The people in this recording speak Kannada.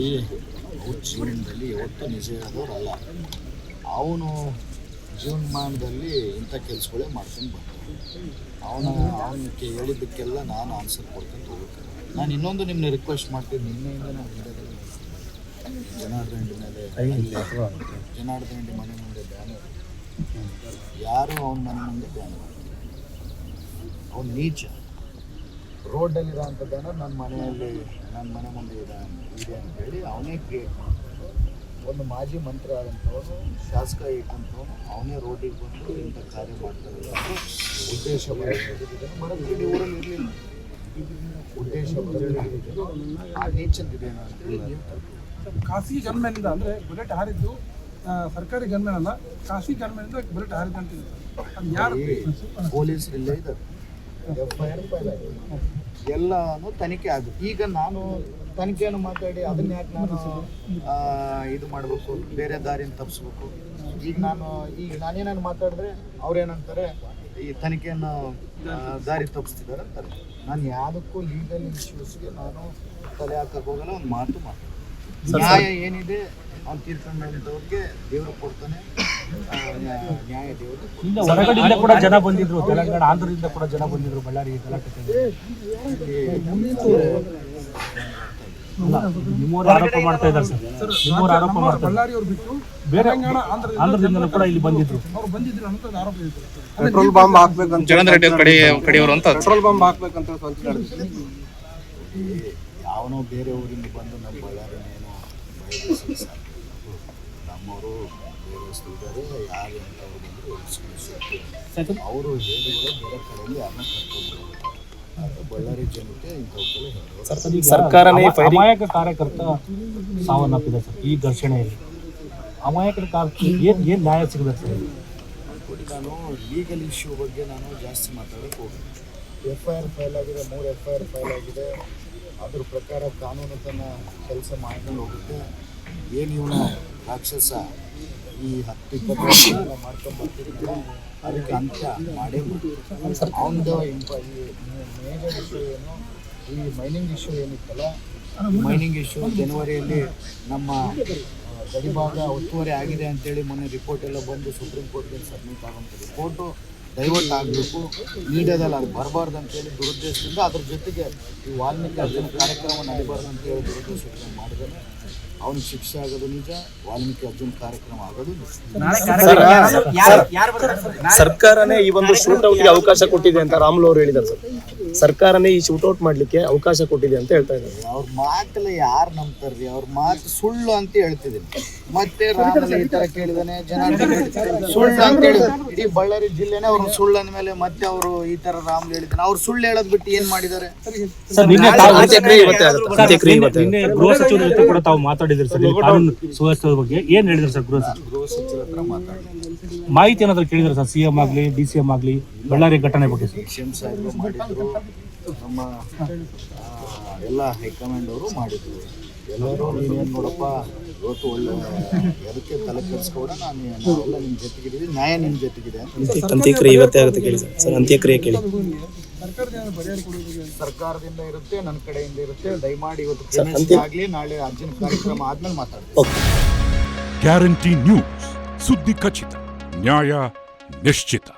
ಸಿ ಅವ್ರ ಜೀವನದಲ್ಲಿ ಯಾವತ್ತೂ ನಿಜ ಹೇಳೋರಲ್ಲ. ಅವನು ಜೀವನಮಾನದಲ್ಲಿ ಇಂಥ ಕೆಲಸಗಳೇ ಮಾಡ್ಕೊಂಡು ಬರ್ತಾನೆ. ಅವನ ಅವನಿಗೆ ಹೇಳಿದ್ದಕ್ಕೆಲ್ಲ ನಾನು ಆನ್ಸರ್ ಕೊಡ್ಕೊಂಡು ಹೋಗ್ತೇನೆ. ನಾನು ಇನ್ನೊಂದು ನಿಮ್ಮನ್ನ ರಿಕ್ವೆಸ್ಟ್ ಮಾಡ್ತೀನಿ. ನಿನ್ನೆಯಿಂದ ನಾನು ಇಂಡಿಯಾದಲ್ಲಿ ಜನಾರ್ದನ ಮೇಲೆ ಜನಾರ್ದನ ಮನೆ ಮುಂದೆ ಬ್ಯಾನರ್ ಯಾರು ಅವನ ಮನೆ ಮುಂದೆ ಬ್ಯಾನರ್ ಅವನು ನೀಚ. ರೋಡಲ್ಲಿರೋ ಅಂಥ ಬ್ಯಾನರ್ ನನ್ನ ಮನೆಯಲ್ಲಿ ನನ್ನ ಮನೆ ಮುಂದೆ ಇದೆ ಇದೆ ಅಂತೇಳಿ ಅವನೇ ಕ್ರಿಯೇಟ್ ಮಾಡ್ತಾನೆ ಒಂದು ಮಾಜಿ ಮಂತ್ರಿ ಆದಂಥವನು ಶಾಸಕ ಇಟ್ಟಂಥವನು ಅವನೇ ರೋಡಿಗೆ ಬಂದು ಇಂಥ ಕಾರ್ಯ ಮಾಡ್ತಾರೆ. ಉದ್ದೇಶ ಮರಕಡಿ ಊರಲ್ಲಿ ಇರಲಿಲ್ಲ. ಉದ್ದೇಶ ಆ ನೀಚಂದಿದೆ ಅಂತೇಳಿ. ಖಾಸಗಿ ಗನ್ಮ್ಯಾನಿಂದ ಅಂದರೆ ಬುಲೆಟ್ ಹಾರಿದ್ದು ಸರ್ಕಾರಿ ಗನ್ಮ್ಯಾನ್ ಅಲ್ಲ ಖಾಸಗಿ ಗನ್ಮ್ಯಾನಿಂದ ಬುಲೆಟ್ ಹಾರಿದಂತಿದೆ. ಅದು ಯಾರು? ಪೊಲೀಸ್ ಇಲ್ಲೇ ಇದ್ದಾರೆ. ಎಫ್ ಐ ಆರ್ ಫೈಲ್ ಆಗಿದೆ ಎಲ್ಲಾನು ತನಿಖೆ ಆಗುತ್ತೆ ಈಗ ನಾನು ತನಿಖೆಯನ್ನು ಮಾತಾಡಿ ಅದನ್ನ ಯಾಕೆ ನಾನು ಇದು ಮಾಡಬೇಕು ಬೇರೆ ದಾರಿನ ತಪ್ಪಿಸ್ಬೇಕು ಈಗ ನಾನು ಈಗ ನಾನೇನೇನು ಮಾತಾಡಿದ್ರೆ ಅವ್ರೇನಂತಾರೆ ಈ ತನಿಖೆಯನ್ನು ದಾರಿ ತಪ್ಪಿಸ್ತಿದ್ದಾರೆ ಅಂತಾರೆ. ನಾನು ಯಾವುದಕ್ಕೂ ಲೀಗಲ್ ಇಶ್ಯೂಸ್ಗೆ ನಾನು ತಲೆ ಹಾಕಕ್ಕೆ ಹೋಗಲ್ಲ ಒಂದು ಮಾತು ಮಾತು ನ್ಯಾಯ ಏನಿದೆ ಅವ್ನು ತೀರ್ಕೊಂಡಂಥವ್ರಿಗೆ ದೇವರು ಕೊಡ್ತಾನೆ. ನ್ಯಾಯ- ದೇವರು ಹೊರಗಡೆಯಿಂದ ಕೂಡ ಜನ ಬಂದಿದ್ರು ತೆಲಂಗಾಣ ಆಂಧ್ರದಿಂದ ಕೂಡ ಜನ ಬಂದಿದ್ರು ಬಳ್ಳಾರಿ ಗಲಾಟೆ ನಿಮ್ಮವ್ರು ಆರೋಪ ಮಾಡ್ತಾ ಇದ್ದಾರೆ ಸರ್. ನಿಮ್ಮವ್ರು ಆರೋಪ ನಮ್ಮ ಮಾಡ್ತಾರೆ ಬಳ್ಳಾರಿ ಅವ್ರು ಬಿಟ್ಟು ಬೇರೆ ಆಂಧ್ರದಿಂದ ಕೂಡ ಇಲ್ಲಿ ಬಂದಿದ್ರು. ಅವ್ರು ಬಂದಿದ್ರು ಅಂತ ಆರೋಪ ಇದೆ ಪೆಟ್ರೋಲ್ ಬಾಂಬ್ ಹಾಕ್ಬೇಕಂತ ಜಗನ್ ರೆಡ್ಡಿ ಅವ್ರ ಕಡೆ ಕಡೆಯವರು ಅಂತ ಪೆಟ್ರೋಲ್ ಬಾಂಬ್ ಹಾಕ್ಬೇಕಂತ. ಯಾವನೋ ಬೇರೆ ಊರಿಂದ ಬಂದು ನಮ್ಮ ಬಳ್ಳಾರಿ ನಮ್ಮವರು ಬೇರೆ ಇದ್ದಾರೆ ಯಾರು ಎಂಥವ್ರು ಬಂದರೂ ಅವರು ಹೇಳಿದ್ರೆ ಬೇರೆ ಕಡೆಯಲ್ಲಿ ಯಾರನ್ನ ಕರ್ಕೊಂಡು ಬಳ್ಳಾರಿ ಜನತೆ ಹೇಳೋರು. ಸರ್ಕಾರನೇ ಅಮಾಯಕ ಕಾರ್ಯಕರ್ತ ಸಾವನ್ನಪ್ಪಿದೆ ಸರ್ ಈ ಘರ್ಷಣೆಯಲ್ಲಿ ಅಮಾಯಕರ ಕಾರ್ಯ ಏನು ಏನು ನ್ಯಾಯ ಸಿಗಬೇಕು ಸರ್? ನಾನು ಲೀಗಲ್ ಇಶ್ಯೂ ಬಗ್ಗೆ ನಾನು ಜಾಸ್ತಿ ಮಾತಾಡಬೇಕು ಎಫ್ ಐ ಆರ್ ಫೈಲ್ ಆಗಿದೆ ಮೂರು ಎಫ್ ಐ ಆರ್ ಫೈಲ್ ಆಗಿದೆ. ಅದ್ರ ಪ್ರಕಾರ ಕಾನೂನು ತನ್ನ ಕೆಲಸ ಮಾಡ್ಕೊಂಡು ಹೋಗುತ್ತೆ. ಏನು ಇವನು ರಾಕ್ಷಸ? ಈ ಹತ್ತು ಇಪ್ಪತ್ತು ವರ್ಷ ನಾವು ಅದಕ್ಕೆ ಅಂತ ಮಾಡೇ ಅವನದು ಈ ಮೇಜರ್ ಇಶ್ಯೂ ಏನು, ಈ ಮೈನಿಂಗ್ ಇಶ್ಯೂ ಏನಿತ್ತಲ್ಲ ಮೈನಿಂಗ್ ಇಶ್ಯೂ ಜನವರಿಯಲ್ಲಿ ನಮ್ಮ ಗಡಿಭಾಗ ಒತ್ತುವರಿ ಆಗಿದೆ ಅಂತೇಳಿ ಮೊನ್ನೆ ರಿಪೋರ್ಟ್ ಎಲ್ಲ ಬಂದು ಸುಪ್ರೀಂ ಕೋರ್ಟ್ಗೆ ಸಬ್ಮಿಟ್ ಆಗುವಂಥ ರಿಪೋರ್ಟು ಡೈವರ್ಟ್ ಆಗಬೇಕು, ಮೀಡಿಯಾದಲ್ಲಿ ಅದು ಬರಬಾರ್ದು ಅಂತೇಳಿ ದುರುದ್ದೇಶದಿಂದ ಅದ್ರ ಜೊತೆಗೆ ಈ ವಾಲ್ಮೀಕಿ ಅರ್ಜುನ ಕಾರ್ಯಕ್ರಮ ನಡೀಬಾರ್ದು ಅಂತೇಳಿ ದುರುದ್ದೇಶ ಮಾಡಿದರೆ ಅವನಿಗೆ ಶಿಕ್ಷೆ ಆಗೋದು ನಿಜ ವಾಲ್ಮೀಕಿ ಅರ್ಜುನ್ ಕಾರ್ಯಕ್ರಮ ಆಗೋದು ನಿಜ. ಸರ್ಕಾರನೇ ಈ ಒಂದು ಶೂಟ್ ಔಟ್ಗೆ ಅವಕಾಶ ಕೊಟ್ಟಿದೆ ಅಂತ ರಾಮುಲು ಅವರು ಹೇಳಿದ್ದಾರೆ ಸರ್. ಸರ್ಕಾರನೇ ಈ ಔಟ್ ಮಾಡ್ಲಿಕ್ಕೆ ಅವಕಾಶ ಕೊಟ್ಟಿದೆ ಅಂತ ಹೇಳ್ತಾ ಇದ್ದಾರೆ. ಅವ್ರ ಮಾತಲ್ಲ ಯಾರು ನಂಬ್ತಾರ್ರಿ ಅವ್ರ ಮಾತು ಸುಳ್ಳು ಅಂತ ಹೇಳ್ತಿದ್ದೀನಿ. ಮತ್ತೆ ರಾಮಲ್ಲಿ ಈ ತರ ಕೇಳಿದಾನೆ ಜನ ಸುಳ್ಳು ಅಂತ ಹೇಳಿ ಇಡೀ ಬಳ್ಳಾರಿ ಜಿಲ್ಲೆನೇ ಅವ್ರ ಸುಳ್ಳು ಅಂದ್ಮೇಲೆ ಮತ್ತೆ ಅವರು ಈ ತರ ರಾಮ್ ಹೇಳಿದಾನೆ ಅವ್ರು ಸುಳ್ಳು ಹೇಳೋದ್ ಬಿಟ್ಟು ಏನ್ ಮಾಡಿದ್ದಾರೆ? ಸರ್ ನಿನ್ನೆ ತಾವು ಅಂತ್ಯಕ್ರಿಯೆ ಇವತ್ತೇ ಆಗುತ್ತೆ ಸರ್, ನಿನ್ನೆ ಗೃಹ ಸಚಿವರ ಜೊತೆ ಕೂಡ ತಾವು ಮಾತಾಡಿದ್ರಿ ಸರ್? ಕಾನೂನು ಸುವ್ಯವಸ್ಥೆ ಬಗ್ಗೆ ಏನ್ ಹೇಳಿದ್ರು ಸರ್ ಗೃಹ ಸಚಿವರು ಗೃಹ ಸಚಿವರ ಹತ್ರ ಮಾತಾಡಿದ್ರು ಮಾಹಿತಿ ಏನಾದ್ರು ಕೇಳಿದ್ರು ಸರ್? ಸಿಎಂ ಆಗ್ಲಿ ಡಿ ಸಿ ಎಂ ಆಗ್ಲಿ ಬಳ್ಳಾರಿ ಘಟನೆ ಬಗ್ಗೆ ಸರ್? ಸಾಹೇಬರು ಮಾಡಿದ್ರು. ನಮ್ಮ ಆ, ಎಲ್ಲ ಹೈಕಮಾಂಡ್ ಅವರು ಮಾಡಿದ್ರು. ಎಲ್ಲರೂ ನೀನೇನು ನೋಡಪ್ಪ ಇವತ್ತು ಒಳ್ಳೆ ಅದಕ್ಕೆ ತಲೆ ಕೆಡಿಸ್ಕೊಡ ನಾನು ನಾವೆಲ್ಲ ನಿಮ್ಮ ಜೊತೆಗಿದ್ದೀವಿ ನ್ಯಾಯ ನಿಮ್ಮ ಜೊತೆಗಿದೆ ಅಂತ. ಅಂತ್ಯಕ್ರಿಯೆ ಇವತ್ತೇ ಆಗುತ್ತೆ ಕೇಳಿ ಸರ್. ಸರ್ ಅಂತ್ಯಕ್ರಿಯೆ ಕೇಳಿ. ಸರ್ಕಾರದಿಂದ ಪರಿಹಾರ ಕೊಡೋದು ಸರ್ಕಾರದಿಂದ ಇರುತ್ತೆ ನನ್ನ ಕಡೆಯಿಂದ ಇರುತ್ತೆ. ದಯಮಾಡಿ ಇವತ್ತು ಆಗ್ಲಿ ನಾಳೆ ಅರ್ಜುನ್ ಕಾರ್ಯಕ್ರಮ ಆದ್ಮೇಲೆ ಮಾತಾಡ್ತೀನಿ. ಗ್ಯಾರಂಟಿ ನ್ಯೂಸ್ ಸುದ್ದಿ ಖಚಿತ ನ್ಯಾಯ ನಿಶ್ಚಿತ.